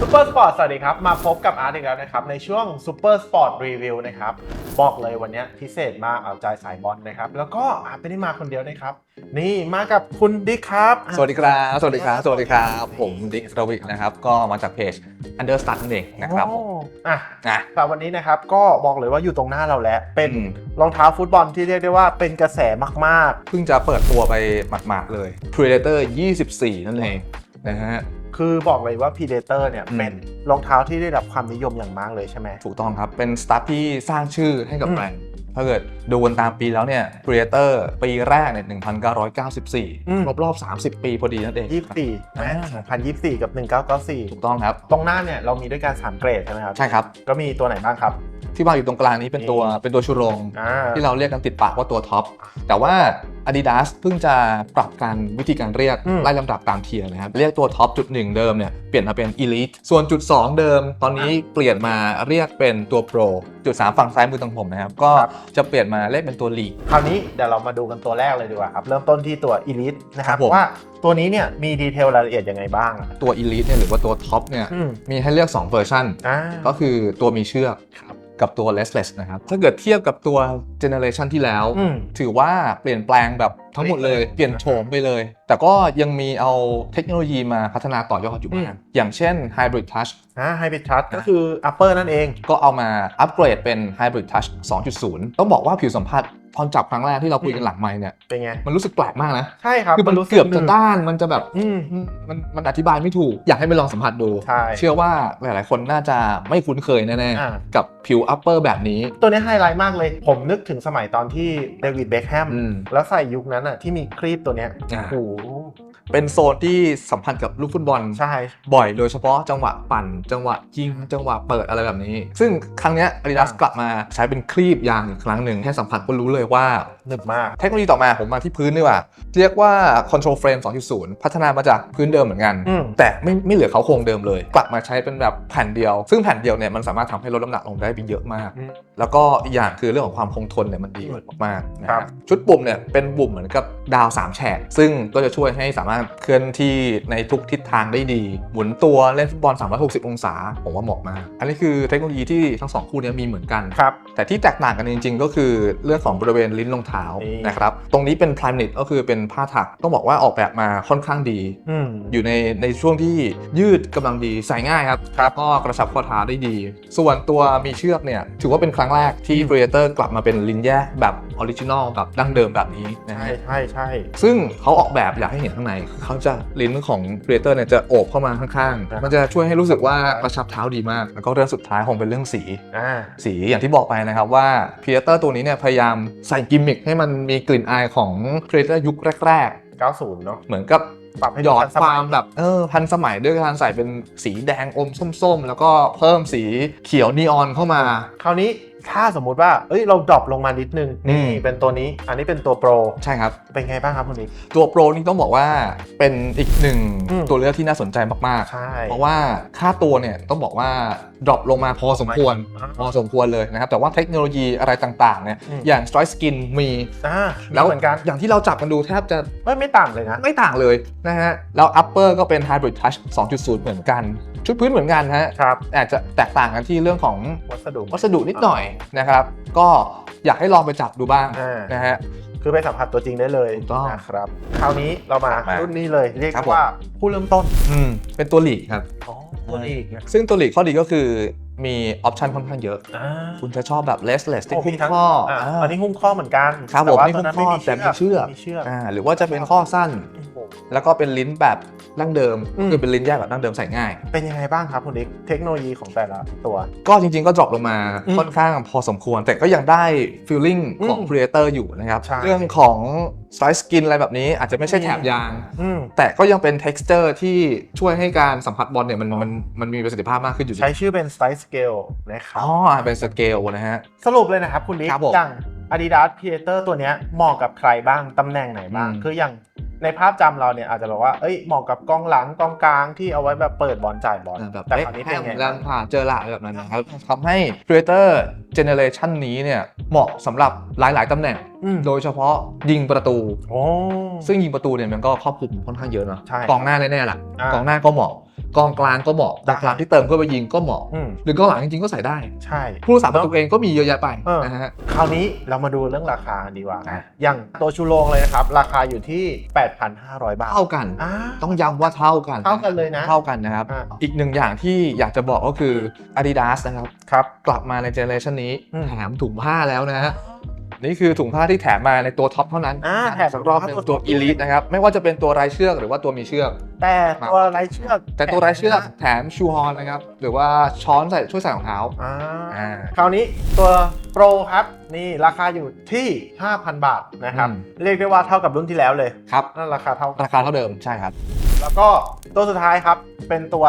ซูเปอร์สปอร์ตสวัสดีครับ มาพบกับอาร์ตอีกแล้วนะครับ ในช่วงซูเปอร์สปอร์ตรีวิวนะครับ บอกเลยวันนี้พิเศษมากเอาใจสายบอลนะครับ แล้วก็อาร์ตไม่ได้มาคนเดียวนะครับ นี่มากับคุณดิ๊กครับ สวัสดีครับ สวัสดีครับ สวัสดีครับ ผมดิ๊กรวิกนะครับ ก็มาจากเพจ Understat นั่นเองนะครับโอ้อะนะแต่วันนี้นะครับก็บอกเลยว่าอยู่ตรงหน้าเราแล้ว เป็นอืมรองเท้าฟุตบอลที่เรียกได้ว่าเป็นกระแสมากเพิ่งจะเปิดตัวไปหมาดๆเลย Predator 24 นั่นเองนะฮะๆ คือบอกเลยว่า Predator เนี่ยอืมเป็นรองเท้าที่ได้รับความนิยมอย่างมากเลยใช่ไหมถูกต้องครับ เป็นสตาร์ทที่สร้างชื่อให้กับอืมแบรนด์ ถ้าเกิดดูกันตามปีแล้วเนี่ย Predator ปีแรกเนี่ยอืม1994 ครบรอบ 30 ปีพอดีนั่นเอง24อ่านะ2024 กับ 1994 ถูกต้องครับ ตรงหน้าเนี่ยเรามีด้วยกัน3เกรดใช่ไหมครับ ใช่ครับ ก็มีตัวไหนบ้างครับ ที่วางอยู่ตรงกลางนี้เป็นตัวนี่เป็นตัวชูโรงอ่าที่เราเรียกกันติดปากว่าตัวท็อป แต่ว่า Adidas เพิ่งจะปรับการวิธีการเรียกอืมไล่ลำดับตามเทียร์นะครับ เรียกตัวท็อปจุดหนึ่งเดิมเนี่ยเปลี่ยนมาเป็น Elite ส่วนจุด 2 เดิม ตอนนี้เปลี่ยนมาเรียกเป็นตัว Pro จุด3ฝั่งซ้ายมือตรงผมนะครับ ก็ครับจะเปลี่ยนมาเรียกเป็นตัว League คราวนี้เดี๋ยวเรามาดูกันตัวแรกเลยดีกว่าครับ เริ่มต้นที่ตัว Elite นะครับครับผม ว่าตัวนี้เนี่ยมีดีเทลรายละเอียดยังไงบ้างตัว Elite เนี่ยหรือว่าตัวท็อปเนี่ยอืมมีให้เลือก 2 เวอร์ชันอ่า ก็คือตัวมีเชือก กับตัว Lessless นะครับ ถ้าเกิดเทียบกับตัวเจเนอเรชันที่แล้ว อืม ถือว่าเปลี่ยนแปลงแบบทั้งหมดเลย เปลี่ยนโฉมไปเลย แต่ก็ยังมีเอาเทคโนโลยีมาพัฒนาต่อยอดอยู่บ้างอย่างเช่น Hybrid Touch อ่า Hybrid Touch ก็คือ upper นั่นเอง ก็เอามาอัปเกรดเป็น Hybrid Touch 2.0 ต้องบอกว่าผิวสัมผัส ตอนจับครั้งแรกที่เราคุยกันหลังไมค์เนี่ยเป็นไงมันรู้สึกแปลกมากนะใช่ครับคือมันรู้สึเกือบจะหนึด้านมันจะแบบอืมมันมันอธิบายไม่ถูก อยากให้ไปลองสัมผัสดูใช่เชื่อว่าหลายๆคนน่าจะไม่คุ้นเคยแน่อ่าๆกับผิวอัปเปอร์แบบนี้ ตัวนี้ไฮไลท์มากเลย ผมนึกถึงสมัยตอนที่เดวิดเบคแฮมอืมแล้วใส่ยุคนั้นอะที่มีครีปตัวเนี้ยอ่าโอ้โห เป็นโซนที่สัมพันธ์กับลูกฟุตบอลใช่ บ่อยโดยเฉพาะจังหวะปั่น จังหวะยิงจังหวะเปิดอะไรแบบนี้ ซึ่งครั้งเนี้ย Adidas อะกลับมาใช้เป็นครีบยางอีกครั้งหนึ่งแค่สัมผัสก็รู้เลยว่า หนึบมาก เทคโนโลยีต่อมาผมมาที่พื้นดีกว่า เรียกว่า Control Frame 2.0 พัฒนามาจากพื้นเดิมเหมือนกัน อืม แต่ไม่ไม่เหลือเขาโครงเดิมเลย กลับมาใช้เป็นแบบแผ่นเดียว ซึ่งแผ่นเดียวเนี่ยมันสามารถทำให้ลดน้ำหนักลงได้ไปเยอะมาก อืมแล้วก็อีกอย่างคือเรื่องของความคงทนเนี่ยมันดีมากๆนะครัฮะบชุดปุ่มเนี่ยเป็นปุ่มเหมือนกับดาวสามแฉกซึ่งก็จะช่วยให้สามารถเคลื่อนที่ในทุกทิศทางได้ดี หมุนตัวเล่นฟุตบอล 360 องศา ผมว่าเหมาะมาก อันนี้คือเทคโนโลยีที่ทั้งสองคู่เนี้มีเหมือนกันครับแต่ที่แตกต่างกันจริง ๆ ก็คือเรื่องของบริเวณลิ้นรองเท้านี่นะครับตรงนี้เป็น Prime Knit ก็คือเป็นผ้าถักต้องบอกว่าออกแบบมาค่อนข้างดีอืมอยู่ในในช่วงที่ยืดกำลังดีใส่ง่ายครับครับก็กระชับข้อเท้าได้ดี ส่วนตัวมีเชือกเนี่ยถือว่าเป็นครั้งแรกที่ Predator กลับมาเป็นลิ้นแยกแบบออริจินอลแบบดั้งเดิมแบบนี้นะใช่ฮะใช่ใช่ซึ่งเขาออกแบบอยากให้เห็นข้างใน เขาจะลิ้นของ Predator เนี่ยจะโอบเข้ามาข้างๆ มันจะช่วยให้รู้สึกว่ากระชับเท้าดีมาก แล้วก็เรื่องสุดท้ายคงเป็นเรื่องสี อ่าสีอย่างที่บอกไปนะครับว่า Predator ตัวนี้เนี่ยพยายามใส่กิมมิคให้มันมีกลิ่นอายของ Predator ยุคแรกๆ90 เนาะเหมือนกับ ปรับให้หยอดทันสคมัวามแบบเออพันสมัยด้วยการใส่เป็นสีแดงอมส้มๆ แล้วก็เพิ่มสีเขียวนีออนเข้ามา คราวนี้ ถ้าสมมุติว่าเอ้ยเราดรอปลงมานิดนึงอืนี่มเป็นตัวนี้ อันนี้เป็นตัวโปรใช่ครับ เป็นไงบ้างครับคุณนิก ตัวโปรนี่ต้องบอกว่าเป็นอีกหนึ่งอืมตัวเลือกที่น่าสนใจมากใช่ๆเพราะว่าค่าตัวเนี่ยต้องบอกว่าดรอปลงมาพอสมควรอ่าพอสมควรเลยนะครับ แต่ว่าเทคโนโลยีอะไรต่างๆเนี่ยอืมอย่าง Strike Skin มีอ่าแล้วเหมือนกันอย่างที่เราจับกันดูแทบจะไม่ไม่ต่างเลยนะ ไม่ต่างเลยนะฮะแล้ว Upper ก็เป็น Hybrid Touch 2.0 เหมือนกัน ชุดพื้นเหมือนกันฮะครับอาจจะแตกต่างกันที่เรื่องของวัสดุวัสดุนิดหน่อยนะครับ ก็อยากให้ลองไปจับดูบ้างอ่านนะฮะคือไปสัมผัสตัวจริงได้เลยถูกต้องนะครับคราวนี้เรามามารุ่รุ่นนี้เลยเรียกครับผมว่าผู้เริ่มต้นอืมเป็นตัวหลีกครับอ๋อตัวอีกซึ่งตัวหลีกข้อดีก็คือมีออปชันค่อนข้างเยอะอ่าคุณจะชอบแบบ lessless ที่โอ้หุ้มีมทั้งข้ออ่าอ่าอันนี้หุ้มข้อเหมือนกันครับผมแต่ว่านี่ตัวหุ้มนั้นข้อไม่มีแต่มีเชือกมีเชือกอ่าหรือว่าจะเป็นข้อสั้นโอ้โหแล้วก็เป็นลิ้นแบบ ดั้งเดิมอืม คือเป็นลิ้นแยกแบบดั้งเดิมใส่ง่าย เป็นยังไงบ้างครับคุณนิกเทคโนโลยีของแต่ละตัว ก็จริงๆก็ดรอปลงมาอืมค่อนข้างพอสมควร แต่ก็ยังได้ feeling ของ อืม Predator อยู่นะครับ ใช่ เรื่องของ strike skin อะไรแบบนี้อาจจะไม่ใช่แถบยาง อืมแต่ก็ยังเป็น texture ที่ช่วยให้การสัมผัสบอลเนี่ยมันมันมันมีประสิทธิภาพมากขึ้นอยู่ดีใช้ชื่อเป็น Style Scale นะครับ อ๋อเป็นสเกลนะฮะ สรุปเลยนะครับคุณลิกครับผมอย่าง Adidas Predator ตัวเนี้ยเหมาะกับใครบ้าง ตำแหน่งไหนบ้าง อืม คืออย่าง ในภาพจำเราเนี่ยอาจจะบอกว่าเอ้ยเหมาะกับกองหลังกองกลางที่เอาไว้แบบเปิดบอลจ่ายบอลแบบแต่เล็กคราวนี้แห้เป็นงไงแรงผ่านเจอละอะไรแบบนั้นนะครับทำให้ Predator Generation นี้เนี่ยเหมาะสำหรับหลายๆตำแหน่ง อืม โดยเฉพาะยิงประตู โอ้ ซึ่งยิงประตูเนี่ยมันก็ครอบคลุมค่อนข้างเยอะเนาะใช่กองหน้าแน่ๆล่ะอ่ากองหน้าก็เหมาะ กองกลางก็เหมาะกองกลางที่เติมเข้าไปยิงก็เหมาะ อืมหรือกองหลังจริงๆก็ใส่ได้ ใช่ ผู้รักษาประตูเองก็มีเยอะแยะไปเออ นะฮะ คราวนี้เรามาดูเรื่องราคาดีกว่า อะ อย่างตัวชูโรงเลยนะครับ ราคาอยู่ที่ 8,500 บาทเท่ากัน อ่า ต้องย้ำว่าเท่ากันเท่ากันเลยนะเท่ากันนะครับ อ่า อีกหนึ่งอย่างที่อยากจะบอกก็คือ Adidas นะครับ ครับ กลับมาในเจเนอเรชันนี้อืมแถมถุงผ้าแล้วนะฮะนี่คือถุงผ้าที่แถมมาในตัวท็อปเท่านั้นอ่าแถมสักรอบหนึ่งตัวตัว Elite นะครับ ไม่ว่าจะเป็นตัวรายเชือกหรือว่าตัวมีเชือก แต่ตัวไรเชือก แต่ตัวรายเชือกแถมชูฮอนนะครับ หรือว่าช้อนใส่ช่วยใส่รองเท้าอ่าอ่าคราวนี้ตัวโปรครับนี่ราคาอยู่ที่ 5,000 บาทนะครับอืมเรียกได้ว่าเท่ากับรุ่นที่แล้วเลยครับนั่นราคาเท่ากันราคาเท่าเดิมใช่ครับ แล้วก็ตัวสุดท้ายครับ เป็นตัว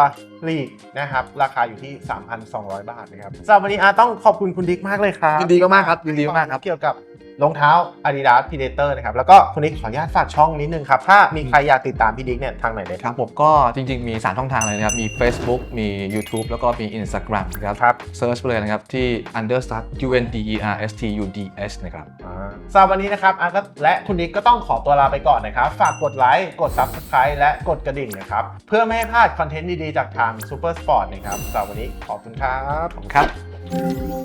ลีกนะครับ ราคาอยู่ที่ 3,200 บาทนะครับสำหรับวันนี้อาต้องขอบคุณคุณดิ๊กมากเลยครับยินดีมากๆครับยินดีมากๆครับ เกี่ยวกับ รองเท้า Adidas Predator นะครับ แล้วก็คุณดิ๊กขออนุญาตฝากช่องนิดนึงครับ ถ้ามีใครอยากติดตามพี่ดิ๊กเนี่ยทางไหนได้คครับรับผมก็จริงๆ มี 3 ช่องทางเลยนะครับ มี Facebook มี YouTube แล้วก็มี Instagram นะครับครับเซิร์ชไปเลยนะครับ ที่ understat u n d e r s t u d s นะครับ อ่าสำหรับวันนี้นะครับอาร์ตและคุณดิ๊กก็ต้องขอตัวลาไปก่อนนะครับ ฝากกดไลค์ กด Subscribe และกดกระดิ่งนะครับ เพื่อไม่ให้พลาดคอนเทนต์ดีๆ จากทาง Super Sport นะครับสำหรับวันนี้ขอบคุณครับขอบคุณครับ